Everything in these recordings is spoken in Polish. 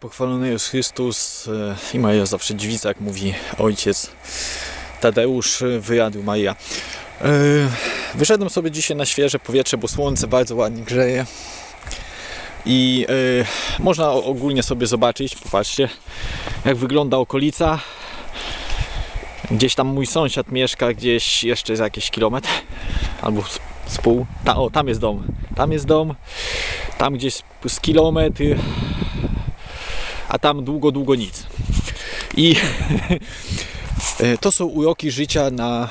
Pochwalony jest Chrystus e, i Maria zawsze dziwica, jak mówi ojciec Tadeusz, e, wyjadł Maria. E, Wyszedłem sobie dzisiaj na świeże powietrze, bo słońce bardzo ładnie grzeje. I można ogólnie sobie zobaczyć, popatrzcie, jak wygląda okolica. Gdzieś tam mój sąsiad mieszka, gdzieś jeszcze za jakiś kilometr albo z, pół. Ta, o, tam jest dom. Tam jest dom. Tam gdzieś z kilometr a tam długo, długo nic. I e, to są uroki życia na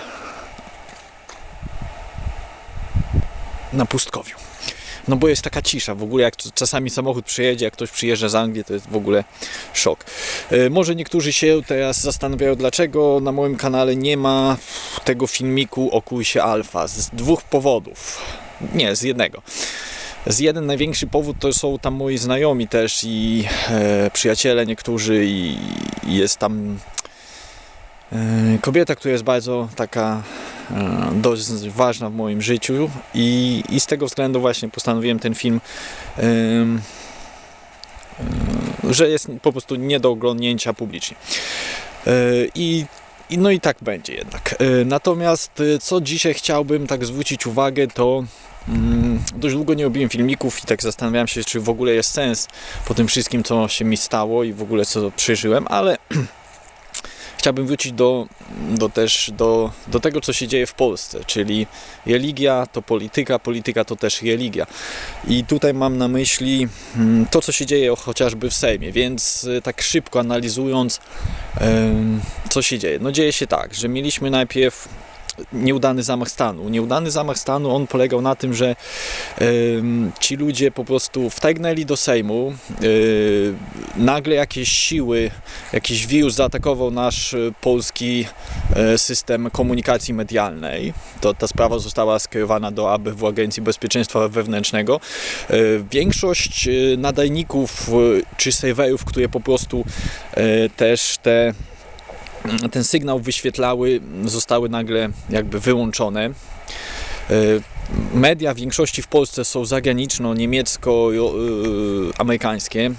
na pustkowiu. No bo jest taka cisza, w ogóle jak czasami samochód przyjedzie, jak ktoś przyjeżdża z Anglii, to jest w ogóle szok. E, Może niektórzy się teraz zastanawiają, dlaczego na moim kanale nie ma tego filmiku o kursie alfa. Z dwóch powodów. Nie, z jednego. Z jeden największy powód to są tam moi znajomi też i e, przyjaciele niektórzy i, i jest tam e, kobieta, która jest bardzo taka e, dość ważna w moim życiu i, i z tego względu właśnie postanowiłem ten film em, e, że jest po prostu nie do oglądnięcia publicznie. E, I i no i tak będzie jednak. E, Natomiast e, co dzisiaj chciałbym tak zwrócić uwagę to Mm, dość długo nie robiłem filmików i tak zastanawiałem się, czy w ogóle jest sens po tym wszystkim, co się mi stało i w ogóle co przeżyłem, ale chciałbym wrócić do, do też do, do tego, co się dzieje w Polsce, czyli religia to polityka, polityka to też religia. I tutaj mam na myśli mm, to, co się dzieje chociażby w Sejmie, więc y, tak szybko analizując, co się dzieje. No dzieje się tak, że mieliśmy najpierw nieudany zamach stanu. Nieudany zamach stanu, on polegał na tym, że em, ci ludzie po prostu wtargnęli do Sejmu, y, nagle jakieś siły, jakiś wirus zaatakował nasz y, polski y, system komunikacji medialnej. To, ta sprawa została skierowana do ABW Agencji Bezpieczeństwa Wewnętrznego. Y, Większość y, nadajników y, czy serwerów, które po prostu y, też te ten sygnał wyświetlały, zostały nagle jakby wyłączone. Media w większości w Polsce są zagraniczno-niemiecko-amerykańskie,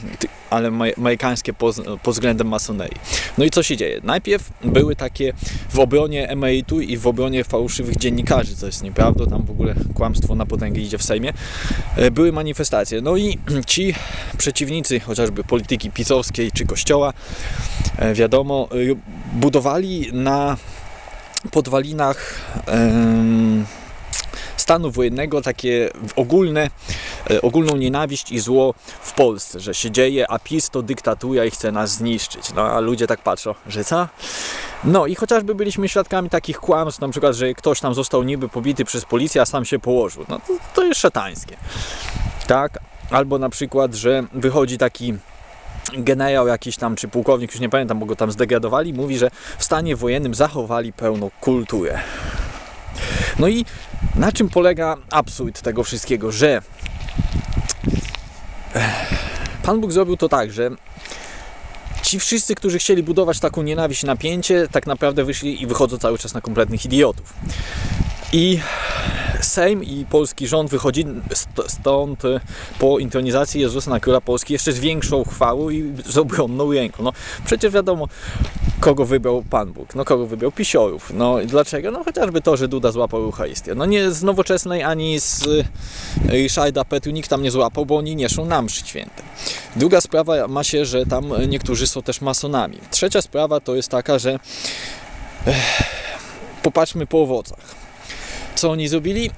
ale ma- amerykańskie pod, względem masonerii. No i co się dzieje? Najpierw były takie w obronie emerytu i w obronie fałszywych dziennikarzy, co jest nieprawdą, tam w ogóle kłamstwo na potęgę idzie w Sejmie. E, Były manifestacje. No i ci przeciwnicy chociażby polityki pisowskiej czy kościoła, e, wiadomo, y, budowali na podwalinach em, stanu wojennego takie ogólne, e, ogólną nienawiść i zło w Polsce, że się dzieje, a PiS to dyktatura i chce nas zniszczyć. No a ludzie tak patrzą, że co? No i chociażby byliśmy świadkami takich kłamstw, na przykład, że ktoś tam został niby pobity przez policję, a sam się położył. No to, to jest szatańskie. Tak? Albo na przykład, że wychodzi taki generał jakiś tam, czy pułkownik, już nie pamiętam, bo go tam zdegradowali, mówi, że w stanie wojennym zachowali pełną kulturę. No i na czym polega absurd tego wszystkiego, że Pan Bóg zrobił to tak, że ci wszyscy, którzy chcieli budować taką nienawiść napięcie, tak naprawdę wyszli i wychodzą cały czas na kompletnych idiotów. I Sejm i polski rząd wychodzi st- stąd e, po intronizacji Jezusa na króla Polski jeszcze z większą chwałą i z obronną ręką. No przecież wiadomo, kogo wybrał Pan Bóg. No kogo wybrał? Pisiorów. No dlaczego? No chociażby to, że Duda złapał Eucharystię. No nie z nowoczesnej ani z y, Ryszarda Petru nikt tam nie złapał, bo oni nie szą na mszy święte. Druga sprawa ma się, że tam niektórzy są też masonami. Trzecia sprawa to jest taka, że popatrzmy po owocach. Co oni zrobili?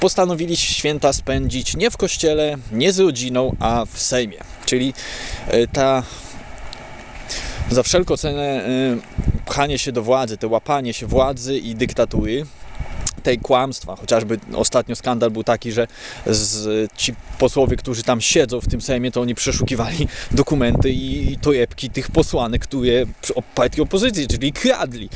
Postanowili święta spędzić nie w kościele, nie z rodziną, a w Sejmie. Czyli e, ta za wszelką cenę e, pchanie się do władzy, to łapanie się władzy i dyktatury, tej kłamstwa. Chociażby ostatnio skandal był taki, że z, ci posłowie, którzy tam siedzą w tym Sejmie, to oni przeszukiwali dokumenty i torebki tych posłanek, które partii opozycji, czyli kradli.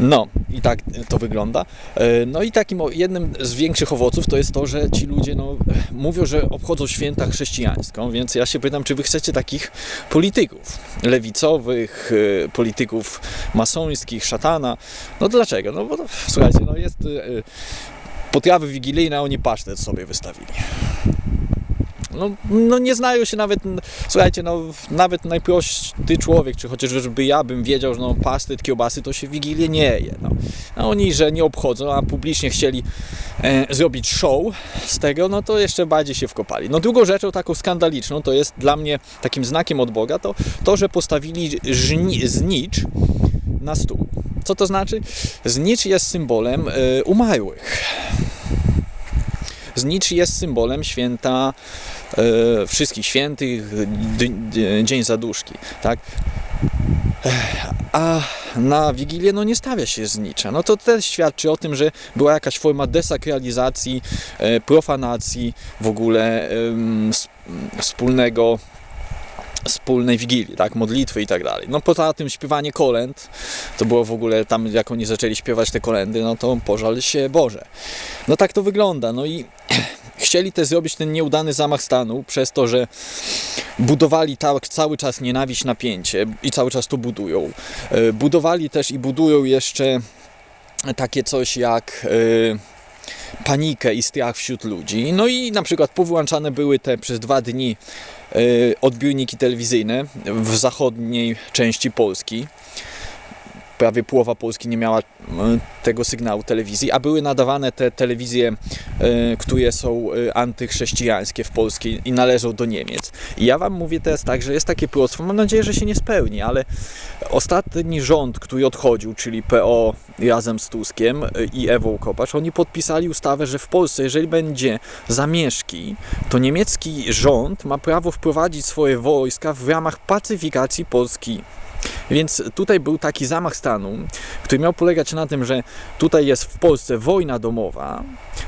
No i tak to wygląda. E, No i takim jednym z większych owoców to jest to, że ci ludzie no, mówią, że obchodzą święta chrześcijańską, więc ja się pytam, czy wy chcecie takich polityków lewicowych, e, polityków masońskich, szatana. No dlaczego? No bo słuchajcie, no jest e, potrawy wigilijne, oni pasztet sobie wystawili. No, no nie znają się nawet, słuchajcie, no nawet najprosty człowiek, czy chociażby ja bym wiedział, że no pasztet, kiełbasy to się Wigilię nie je. No. A oni, że nie obchodzą, a publicznie chcieli e, zrobić show z tego, no to jeszcze bardziej się wkopali. No drugą rzeczą taką skandaliczną, to jest dla mnie takim znakiem od Boga, to to, że postawili żni, znicz na stół. Co to znaczy? Znicz jest symbolem e, umarłych. Znicz jest symbolem święta e, wszystkich świętych, Dzień Zaduszki, tak? A na Wigilię no nie stawia się znicza. No to też świadczy o tym, że była jakaś forma desakralizacji, e, profanacji w ogóle wspólnego wspólnej wigilii, tak, modlitwy i tak dalej. No poza tym śpiewanie kolęd, to było w ogóle tam, jak oni zaczęli śpiewać te kolendy, no to pożal się Boże. No tak to wygląda, no i chcieli też zrobić ten nieudany zamach stanu przez to, że budowali tak cały czas nienawiść, napięcie i cały czas to budują. E, Budowali też i budują jeszcze takie coś jak e, panikę i strach wśród ludzi. No i na przykład powyłączane były te przez dwa dni e, odbiorniki telewizyjne w zachodniej części Polski. Prawie połowa Polski nie miała e, tego sygnału telewizji, a były nadawane te telewizje, e, które są e, antychrześcijańskie w Polsce i należą do Niemiec. I ja Wam mówię teraz tak, że jest takie proroctwo, mam nadzieję, że się nie spełni, ale ostatni rząd, który odchodził, czyli PO razem z Tuskiem i Ewą Kopacz, oni podpisali ustawę, że w Polsce, jeżeli będzie zamieszki, to niemiecki rząd ma prawo wprowadzić swoje wojska w ramach pacyfikacji Polski. Więc tutaj był taki zamach stanu, który miał polegać na tym, że tutaj jest w Polsce wojna domowa,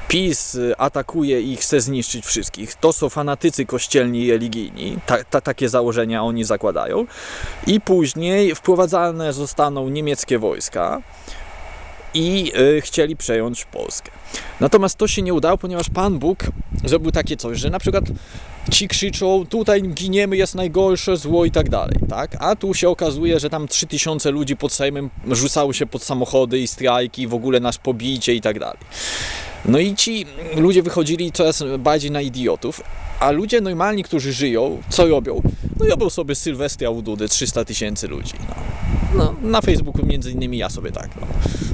PiS y, atakuje i chce zniszczyć wszystkich. To są fanatycy kościelni i religijni, ta, ta, takie założenia oni zakładają. I później wprowadzane zostaną niemieckie wojska i y, chcieli przejąć Polskę. Natomiast to się nie udało, ponieważ Pan Bóg zrobił takie coś, że na przykład ci krzyczą, tutaj giniemy, jest najgorsze zło i tak dalej, tak? A tu się okazuje, że tam 3000 ludzi pod Sejmem rzucało się pod samochody i strajki, w ogóle nas pobicie i tak dalej. No i ci ludzie wychodzili coraz bardziej na idiotów, a ludzie normalni, którzy żyją, co robią? No robią sobie Sylwestra u Dudy, 300 tysięcy ludzi. No. No, na Facebooku między innymi ja sobie tak no,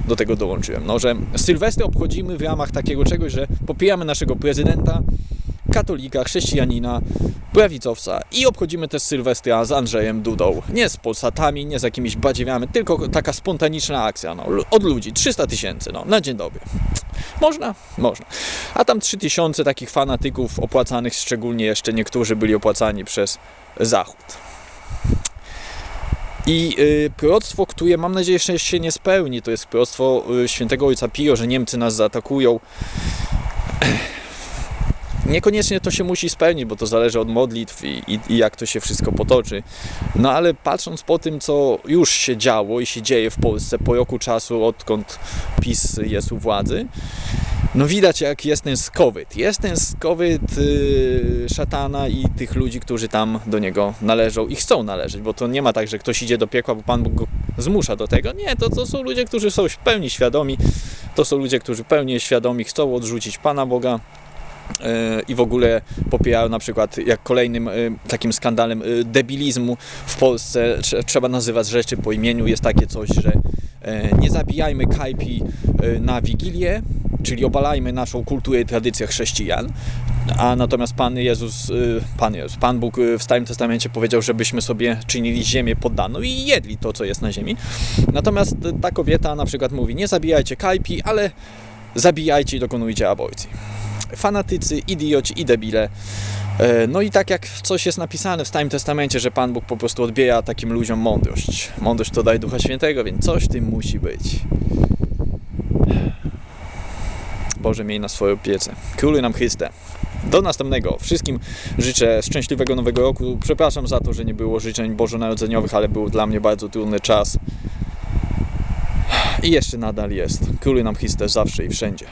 do tego dołączyłem, no, że Sylwestry obchodzimy w ramach takiego czegoś, że popieramy naszego prezydenta, katolika, chrześcijanina, prawicowca i obchodzimy też Sylwestra z Andrzejem Dudą. Nie z Polsatami, nie z jakimiś badziewiami, tylko taka spontaniczna akcja no, od ludzi, 300 tysięcy no, na dzień dobry. Można? Można. A tam 3000 takich fanatyków opłacanych, szczególnie jeszcze niektórzy byli opłacani przez Zachód. I y, proroctwo, które mam nadzieję, że się nie spełni, to jest proroctwo y, świętego ojca Pio, że Niemcy nas zaatakują. Niekoniecznie to się musi spełnić, bo to zależy od modlitw i, i, i jak to się wszystko potoczy. No ale patrząc po tym, co już się działo i się dzieje w Polsce po roku czasu, odkąd PiS jest u władzy, no widać jak jest ten skowyt. Jest ten skowyt yy, szatana i tych ludzi, którzy tam do niego należą i chcą należeć, bo to nie ma tak, że ktoś idzie do piekła, bo Pan Bóg go zmusza do tego. Nie, to, to są ludzie, którzy są w pełni świadomi. To są ludzie, którzy pełni świadomi chcą odrzucić Pana Boga i w ogóle popierają na przykład jak kolejnym yy, takim skandalem yy, debilizmu w Polsce trze- trzeba nazywać rzeczy po imieniu. Jest takie coś, że e, nie zabijajmy kajpi e, na Wigilię, czyli obalajmy naszą kulturę i tradycję chrześcijan. A natomiast Pan Jezus, Pan Jezus, Pan Bóg w Starym Testamencie powiedział, żebyśmy sobie czynili ziemię poddaną i jedli to, co jest na ziemi. Natomiast ta kobieta na przykład mówi, nie zabijajcie kajpi, ale zabijajcie i dokonujcie aborcji. Fanatycy, idioci i debile. E, No i tak jak coś jest napisane w Starym Testamencie, że Pan Bóg po prostu odbiera takim ludziom mądrość. Mądrość to daje Ducha Świętego, więc coś w tym musi być. Boże, miej na swoją opiece. Króluj nam Chryste. Do następnego. Wszystkim życzę szczęśliwego nowego roku. Przepraszam za to, że nie było życzeń bożonarodzeniowych, ale był dla mnie bardzo trudny czas. I jeszcze nadal jest. Króluj nam Chryste zawsze i wszędzie.